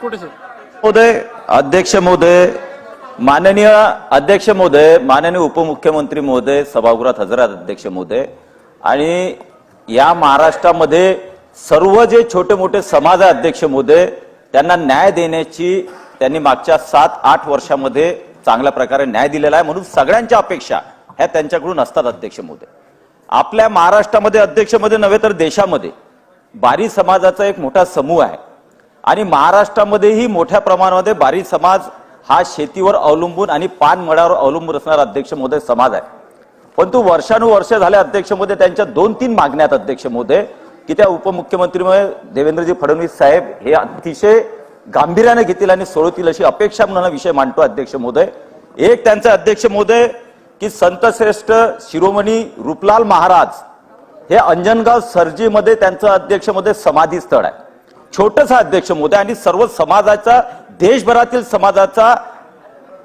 कुठे सर? महोदय अध्यक्ष महोदय माननीय अध्यक्ष महोदय माननीय उपमुख्यमंत्री महोदय सभागृहात हजर आहेत अध्यक्ष महोदय आणि या महाराष्ट्रामध्ये सर्व जे छोटे मोठे समाज आहे अध्यक्ष महोदय त्यांना न्याय देण्याची त्यांनी मागच्या सात आठ वर्षामध्ये चांगल्या प्रकारे न्याय दिलेला आहे म्हणून सगळ्यांच्या अपेक्षा ह्या त्यांच्याकडून असतात अध्यक्ष महोदय. आपल्या महाराष्ट्रामध्ये अध्यक्षमध्ये नव्हे तर देशामध्ये बारी समाजाचा एक मोठा समूह आहे. आणि महाराष्ट्रामध्येही मोठ्या प्रमाणामध्ये बारी समाज हा शेतीवर अवलंबून आणि पानमळ्यावर अवलंबून असणारा अध्यक्ष महोदय समाज आहे. परंतु वर्षानुवर्ष झाले अध्यक्ष महोदय त्यांच्या दोन तीन मागण्या आहेत अध्यक्ष महोदय की त्या उपमुख्यमंत्री देवेंद्रजी फडणवीस साहेब हे अतिशय गांभीर्याने घेतील आणि सोडवतील अशी अपेक्षा म्हणून विषय मांडतो अध्यक्ष महोदय. एक त्यांचे अध्यक्ष महोदय की संतश्रेष्ठ शिरोमणी रूपलाल महाराज हे अंजनगाव सरजीमध्ये त्यांचं अध्यक्ष अध्यक्षमध्ये समाधी स्थळ आहे. छोटसा अध्यक्ष महोदय आणि सर्व समाजाचा देशभरातील समाजाचा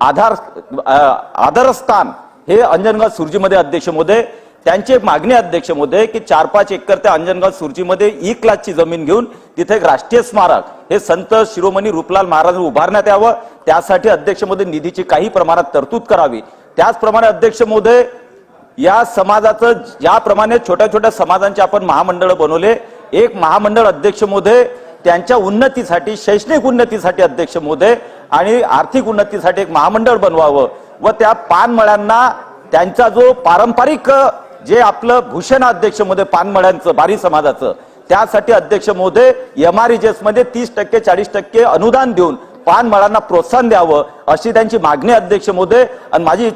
आधार आधारस्थान हे अंजनगाव सुरजीमध्ये अध्यक्ष महोदय त्यांची एक मागणी अध्यक्ष महोदय की चार पाच एकर त्या अंजनगाव सुरजीमध्ये ई क्लासची जमीन घेऊन तिथे एक राष्ट्रीय स्मारक हे संत शिरोमणी रूपलाल महाराज उभारण्यात यावं. त्यासाठी अध्यक्ष महोदय निधीची काही प्रमाणात तरतूद करावी. त्याचप्रमाणे अध्यक्ष महोदय या समाजाचं ज्याप्रमाणे छोट्या छोट्या समाजांचे आपण महामंडळ बनवले एक महामंडळ अध्यक्ष महोदय त्यांच्या उन्नतीसाठी शैक्षणिक उन्नतीसाठी अध्यक्ष मोदे आणि आर्थिक उन्नतीसाठी एक महामंडळ बनवावं व त्या पानमळ्यांना त्यांचा जो पारंपरिक जे आपलं भूषण अध्यक्ष महोदय पानमळ्यांचं बारी समाजाचं त्यासाठी अध्यक्ष मोदे एम आरमध्ये तीस टक्के चाळीस टक्के अनुदान देऊन पानमळांना प्रोत्साहन द्यावं अशी त्यांची मागणी अध्यक्ष मोदे आणि माझी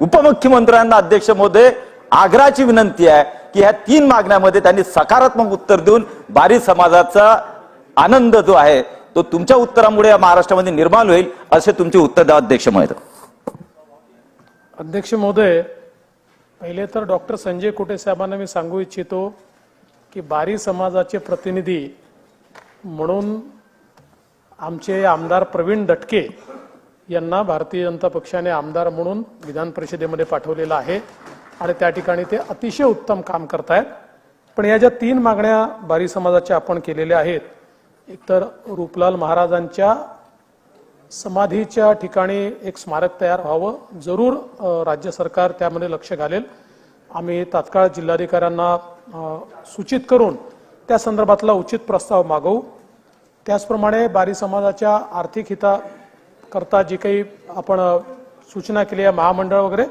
उपमुख्यमंत्र्यांना अध्यक्ष मोदे आग्रहाची विनंती आहे. की ह्या तीन मागण्यामध्ये त्यांनी सकारात्मक उत्तर देऊन बारी समाजाचा आनंद जो आहे तो तुमच्या उत्तरामुळे या महाराष्ट्रामध्ये निर्माण होईल असे तुमचे उत्तर द्या अध्यक्ष महोदय. अध्यक्ष महोदय पहिले तर डॉक्टर संजय कुटे साहेबांना मी सांगू इच्छितो की बारी समाजाचे प्रतिनिधी म्हणून आमचे आमदार प्रवीण दटके यांना भारतीय जनता पक्षाने आमदार म्हणून विधान परिषदेमध्ये पाठवलेलं आहे. आणि त्या ठिकाणी ते अतिशय उत्तम काम करतायत. पण या ज्या तीन मागण्या बारी समाजाच्या आपण केलेल्या आहेत एकतर रूपलाल महाराजांच्या समाधीच्या ठिकाणी एक स्मारक तयार व्हावं जरूर राज्य सरकार त्यामध्ये लक्ष घालेल. आम्ही तात्काळ जिल्हाधिकाऱ्यांना सूचित करून त्या संदर्भातला उचित प्रस्ताव मागवू. त्याचप्रमाणे बारी समाजाच्या आर्थिक हिताकरता जी काही आपण सूचना केली आहे महामंडळ वगैरे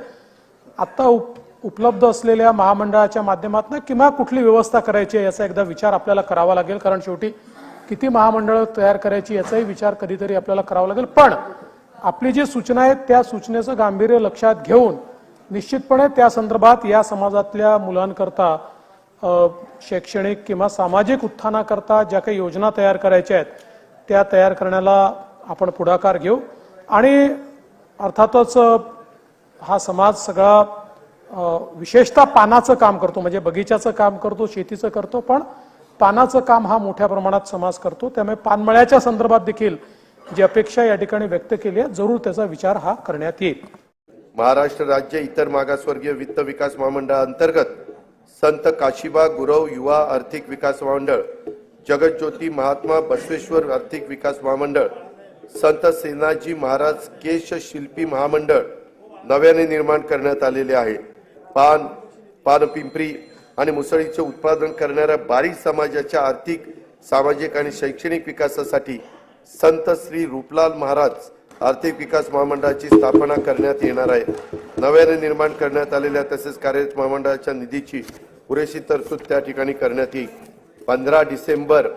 आत्ता उप उपलब्ध असलेल्या महामंडळाच्या माध्यमातून किंवा कुठली व्यवस्था करायची आहे याचा एकदा विचार आपल्याला करावा लागेल. कारण शेवटी किती महामंडळं तयार करायची याचाही विचार कधीतरी आपल्याला करावा लागेल. पण आपली जी सूचना आहे त्या सूचनेचं गांभीर्य लक्षात घेऊन निश्चितपणे त्या संदर्भात या समाजातल्या मुलांकरता शैक्षणिक किंवा सामाजिक उत्थानाकरता ज्या काही योजना तयार करायच्या आहेत त्या तयार करण्याला आपण पुढाकार घेऊ. आणि अर्थातच हा समाज सगळा विशेषतः पानाचं काम करतो. म्हणजे बगीच्याचं काम करतो शेतीचं करतो पण पानाचं काम हा मोठ्या प्रमाणात समाज करतो. त्यामुळे पानमळ्याच्या संदर्भात देखील जी अपेक्षा या ठिकाणी व्यक्त केली आहे जरूर त्याचा विचार हा करण्यात येईल. महाराष्ट्र राज्य इतर मागासवर्गीय वित्त विकास महामंडळांतर्गत संत काशिबा गुरव युवा आर्थिक विकास महामंडळ जगज्योती महात्मा बसवेश्वर आर्थिक विकास महामंडळ संत सेनाजी महाराज केश शिल्पी महामंडळ नव्याने निर्माण करण्यात आलेले आहे. पान पानपिंपरी आणि मुसळीचे उत्पादन करणाऱ्या बारीक समाजाच्या आर्थिक सामाजिक आणि शैक्षणिक विकासासाठी संत श्री रूपलाल महाराज आर्थिक विकास महामंडळाची स्थापना करण्यात येणार आहे. नव्याने निर्माण करण्यात आलेल्या तसेच कार्यरत महामंडळाच्या निधीची पुरेशी तरतूद त्या ठिकाणी करण्यात येईल. पंधरा डिसेंबर